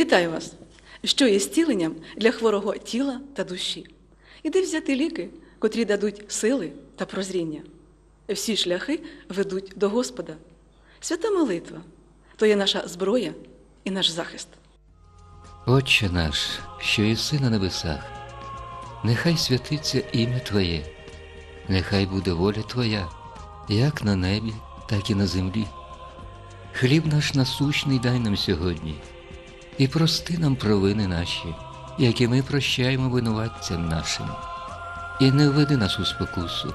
Вітаю вас! Що є зціленням для хворого тіла та душі? І де взяти ліки, котрі дадуть сили та прозріння? Всі шляхи ведуть до Господа. Свята молитва то є наша зброя і наш захист. Отче наш, що єси на небесах, нехай святиться ім'я Твоє, нехай буде воля Твоя, як на небі, так і на землі. Хліб наш насущний дай нам сьогодні, і прости нам провини наші, які ми прощаємо винуватцям нашим. І не введи нас у спокусу,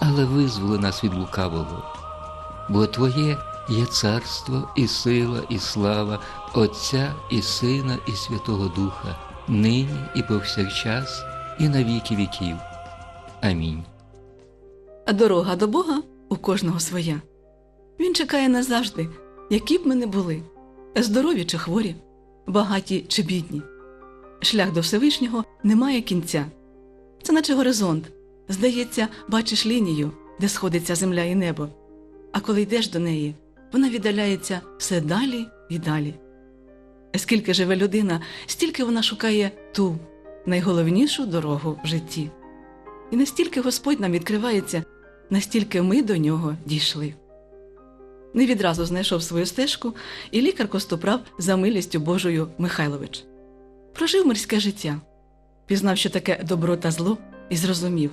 але визволи нас від лукавого. Бо Твоє є царство і сила, і слава Отця і Сина, і Святого Духа, нині і повсякчас, і на віки віків. Амінь. А дорога до Бога у кожного своя. Він чекає нас завжди, які б ми не були, здорові чи хворі, багаті чи бідні. Шлях до Всевишнього не має кінця. Це наче горизонт. Здається, бачиш лінію, де сходиться земля і небо. А коли йдеш до неї, вона віддаляється все далі і далі. Скільки живе людина, стільки вона шукає ту найголовнішу дорогу в житті. І настільки Господь нам відкривається, настільки ми до нього дійшли. Не відразу знайшов свою стежку, і лікар костоправ за милістю Божою Михайлович. Прожив мирське життя, пізнав, що таке добро та зло, і зрозумів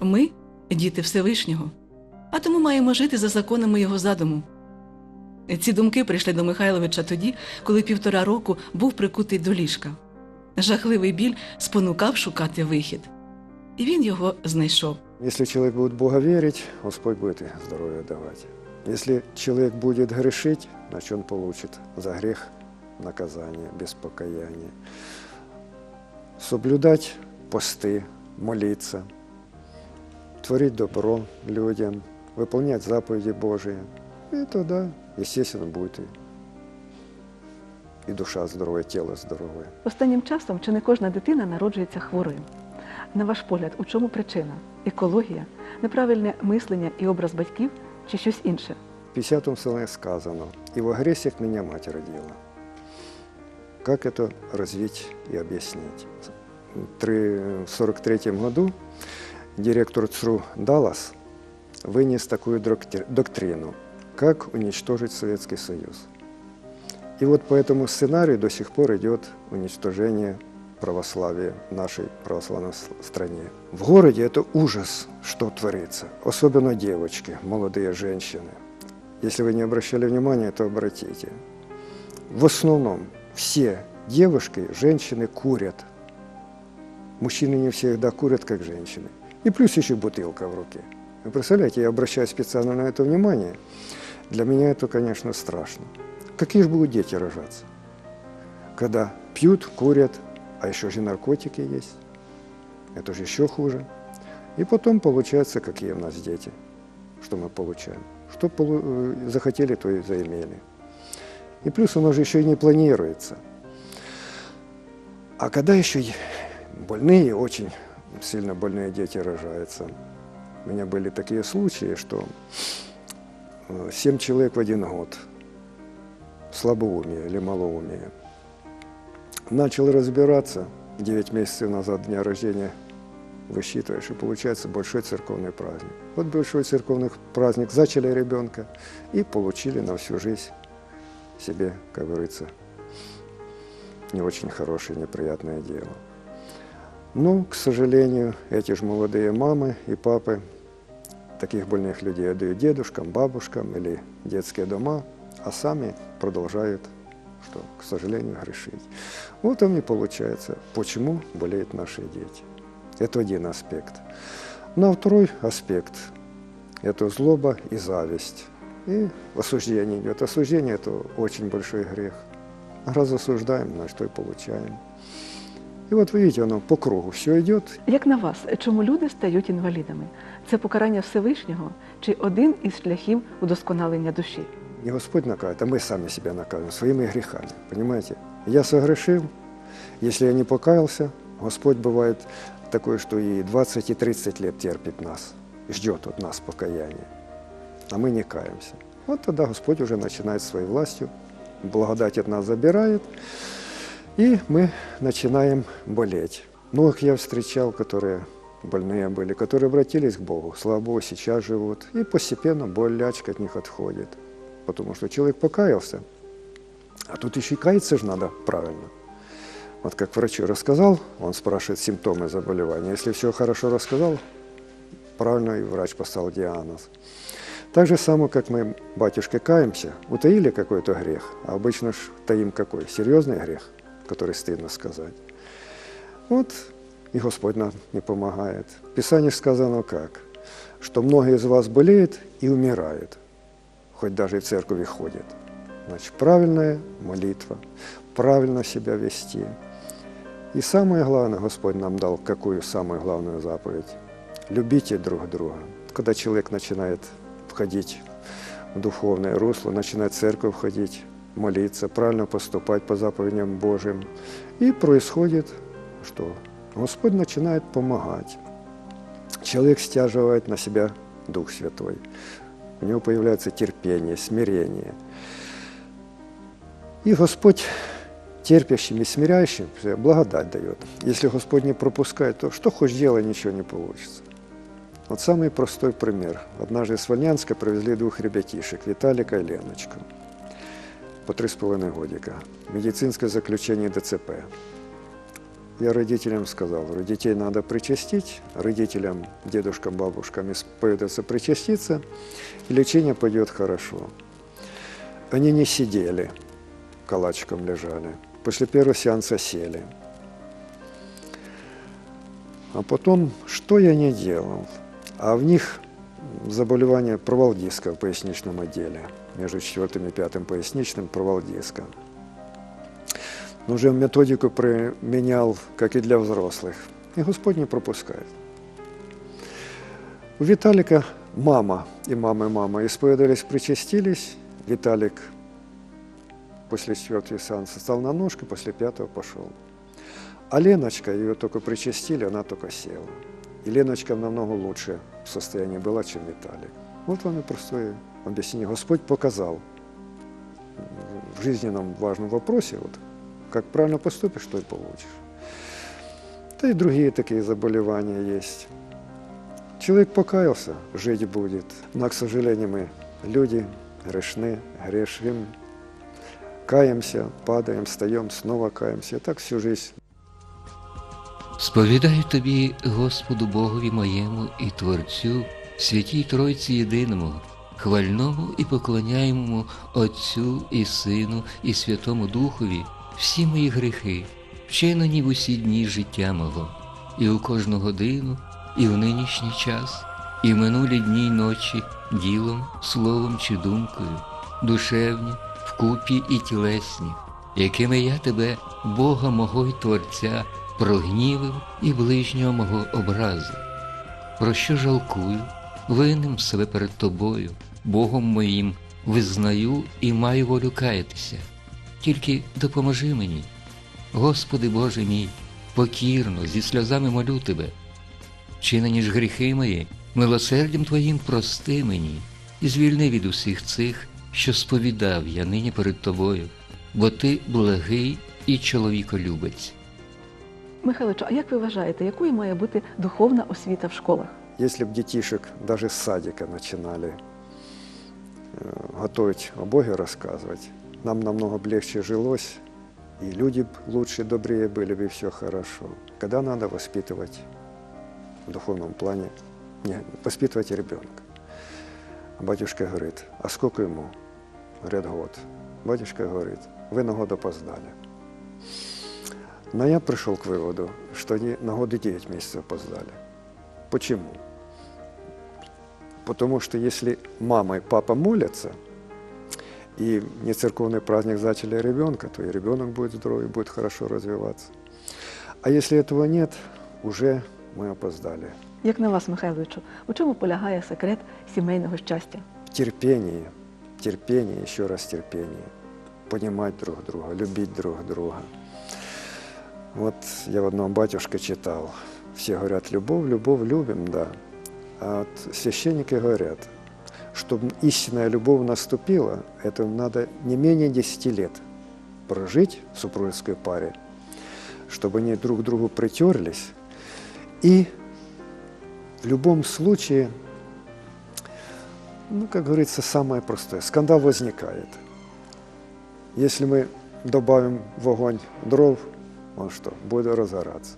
ми діти Всевишнього, а тому маємо жити за законами його задуму. Ці думки прийшли до Михайловича тоді, коли півтора року був прикутий до ліжка. Жахливий біль спонукав шукати вихід, і він його знайшов. Если человек будет Бога верить, Господь будет и здоровье давать. Если человек будет грешить, значит он получит за грех наказание без покаяния. Соблюдать посты, молиться, творить добро людям, выполнять заповеди Божии. И тогда, естественно, будет и, и душа здоровая, тело здоровое. Останнім часом чи не кожна дитина народжується хворою. На ваш погляд, у чому причина? Екологія, неправильне мислення і образ батьків чи щось інше? В 50-м псалме сказано, «И в агрессиях меня мать родила». Как это развить и объяснить? В 43 году директор ЦРУ Даллас вынес такую доктри- доктрину, как уничтожить Советский Союз. И вот по этому сценарию до сих пор идет уничтожение православия в нашей православной стране. В городе это ужас, что творится. Особенно девочки, молодые женщины. Если вы не обращали внимания, то обратите. В основном все девушки, женщины курят. Мужчины не всегда курят, как женщины. И плюс еще бутылка в руке. Вы представляете, я обращаю специально на это внимание. Для меня это, конечно, страшно. Какие же будут дети рожаться? Когда пьют, курят, а еще же наркотики есть. Это же еще хуже. И потом получается, какие у нас дети. Что мы получаем? Что полу- э, захотели, то и заимели. И плюс оно же еще и не планируется. А когда еще больные, очень сильно больные дети рожаются. У меня были такие случаи, что э, семь человек в один год. Слабоумие или малоумие. Начал разбираться 9 месяцев назад дня рождения высчитываешь, и получается большой церковный праздник. Вот большой церковный праздник зачали ребенка и получили на всю жизнь себе, как говорится, не очень хорошее, неприятное дело. Но, к сожалению, эти же молодые мамы и папы таких больных людей отдают дедушкам, бабушкам или детские дома, а сами продолжают, что, к сожалению, грешить. Вот он и получается, почему болеют наши дети. Это один аспект. Ну а второй аспект – это злоба и зависть. И осуждение идет. Осуждение – это очень большой грех. Раз осуждаем, значит, то и получаем. И вот вы видите, оно по кругу все идет, Як на вас, чому люди стають інвалідами? Це покарання Всевишнього чи один із шляхів удосконалення душі? Не Господь накажет, а мы сами себя наказываем своими грехами. Понимаете? Я согрешил, если я не покаялся, Господь бывает такой, что и 20, и 30 лет терпит нас, и ждет от нас покаяния. А мы не каемся. Вот тогда Господь уже начинает своей властью, благодать от нас забирает, И мы начинаем болеть. Многих я встречал, которые больные были, которые обратились к Богу. Слава Богу, сейчас живут. И постепенно боль, лячка от них отходит. Потому что человек покаялся. А тут еще и каяться же надо правильно. Вот как врачу рассказал, он спрашивает симптомы заболевания. Если все хорошо рассказал, правильно и врач поставил диагноз. Так же само, как мы, батюшки, каемся, утаили какой-то грех, а обычно ж таим какой? Серьезный грех, который стыдно сказать. Вот и Господь нам не помогает. В Писании сказано как? Что многие из вас болеют и умирают, хоть даже и в церковь ходят. Значит, правильная молитва, правильно себя вести. И самое главное, Господь нам дал какую самую главную заповедь? Любите друг друга. Когда человек начинает входить в духовное русло, начинает в церковь ходить, молиться, правильно поступать по заповедям Божьим, и происходит, что Господь начинает помогать. Человек стяживает на себя Дух Святой. У него появляется терпение, смирение. И Господь терпящим и смиряющим благодать дает. Если Господь не пропускает, то что хочешь делай, ничего не получится. Вот самый простой пример. Однажды из Вольнянска привезли двух ребятишек, Виталика и Леночку, по три с половиной годика. Медицинское заключение ДЦП. Я родителям сказал, детей надо причастить, родителям, дедушкам, бабушкам исповедаться, причаститься, и лечение пойдет хорошо. Они не сидели, калачиком лежали. После первого сеанса сели. А потом, что я не делал? А в них заболевание провал диска в поясничном отделе. Между четвертым и пятым поясничным провал диска. Но уже методику применял, как и для взрослых. И Господь не пропускает. У Виталика мама и мама и мама исповедались, причастились. Виталик после четвертого сеанса стал на ножки, после пятого пошел. А Леночка, ее только причастили, она только села. И Леночка намного лучше в состоянии была, чем Виталик. Вот вам и простое объяснение. Господь показал в жизненном важном вопросе, вот, как правильно поступишь, то и получишь. Да и другие такие заболевания есть. Человек покаялся, жить будет. Но, к сожалению, мы люди грешны, грешим, каемся, падаем, встаем, снова каемся. Так всю жизнь. Сповідаю тобі, Господу Богові моєму і Творцю, святій Тройці єдиному, хвальному і поклоняємому Отцю і Сину і Святому Духові всі мої гріхи, вчинені в усі дні життя мого, і у кожну годину, і в нинішній час, і в минулі дні й ночі ділом, словом чи думкою, душевні, вкупі і тілесні, якими я тебе, Бога мого й Творця, прогнівив і ближнього мого образу. Про що жалкую, винним себе перед тобою, Богом моїм, визнаю і маю волю каятися Тільки допоможи мені, Господи Боже мій, покірно, зі сльозами молю Тебе. Чинені ж гріхи мої, милосердям Твоїм прости мені, і звільни від усіх цих, що сповідав я нині перед Тобою, бо Ти благий і чоловіколюбець. Михайловичу, а як ви вважаєте, якою має бути духовна освіта в школах? Если бы детишек даже с садика начинали э, готовить о Боге рассказывать, нам намного бы легче жилось, и люди б лучше, добрее были бы, и все хорошо. Когда надо воспитывать в духовном плане, не, воспитывать ребенка. А батюшка говорит, а сколько ему? Говорят, год. Батюшка говорит, вы на год опоздали. Но я пришел к выводу, что они на год и 9 месяцев опоздали. Почему? Потому что если мама и папа молятся, и не церковный праздник зачали ребенка, то и ребенок будет здоровый, будет хорошо развиваться. А если этого нет, уже мы опоздали. Як на вас, Михайловичу, у чому полягає секрет сімейного щастя? Терпение, терпение, еще раз терпение. Понимать друг друга, любить друг друга. Вот я в одном батюшке читал. Все говорят, любовь, любовь, любим, да. А вот священники говорят, чтобы истинная любовь наступила, это надо не менее 10 лет прожить в супружеской паре чтобы они друг к другу притерлись. И в любом случае, ну, как говорится, самое простое, скандал возникает. Если мы добавим в огонь дров, он что, будет разгораться.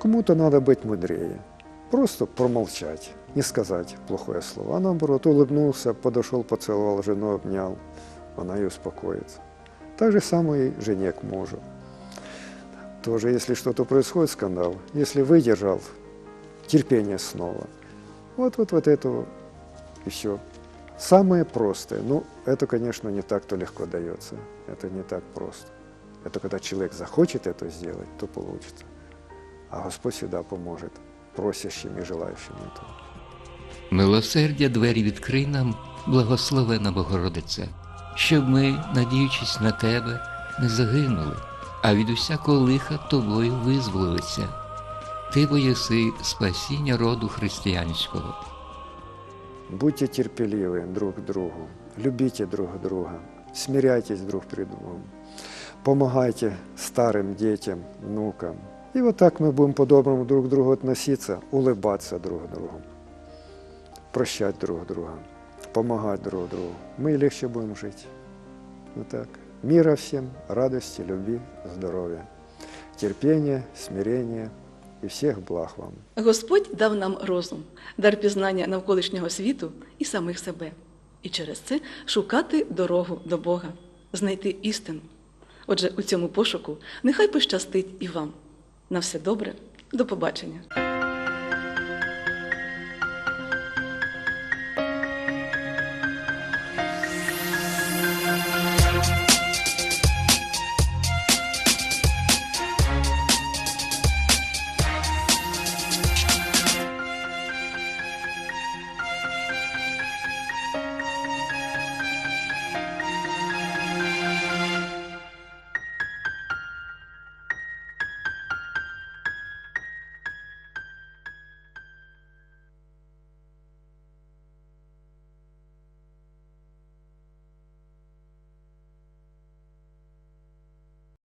Кому-то надо быть мудрее. Просто промолчать, не сказать плохое слово. А наоборот, улыбнулся, подошел, поцеловал жену, обнял. Она и успокоится. Так же самое и жене к мужу. Тоже, если что-то происходит, скандал, если выдержал, терпение снова. Вот, вот, вот это и все. Самое простое. Ну, это, конечно, не так-то легко дается. Это не так просто. Это когда человек захочет это сделать, то получится. А Господь всегда поможет просящим и желающим этого. Милосердя двері відкрий нам, благословена Богородице, щоб ми, надіючись на Тебе, не загинули, а від усякого лиха Тобою визволилися. Ти бо єси спасіння роду християнського. Будьте терпеливы друг к другу, любите друг друга, смиряйтесь друг перед другом, помогайте старым детям, внукам. И вот так мы будем по-доброму друг к другу относиться, улыбаться друг другу, прощать друг друга, помогать друг другу. Мы и легче будем жить. Вот так. Мира всем, радости, любви, здоровья, терпения, смирения и всех благ вам. Господь дав нам розум, дар пізнання навколишнього світу і самих себе. І через це шукати дорогу до Бога, знайти істину. Отже, у цьому пошуку нехай пощастить і вам. На все добре, до побачення.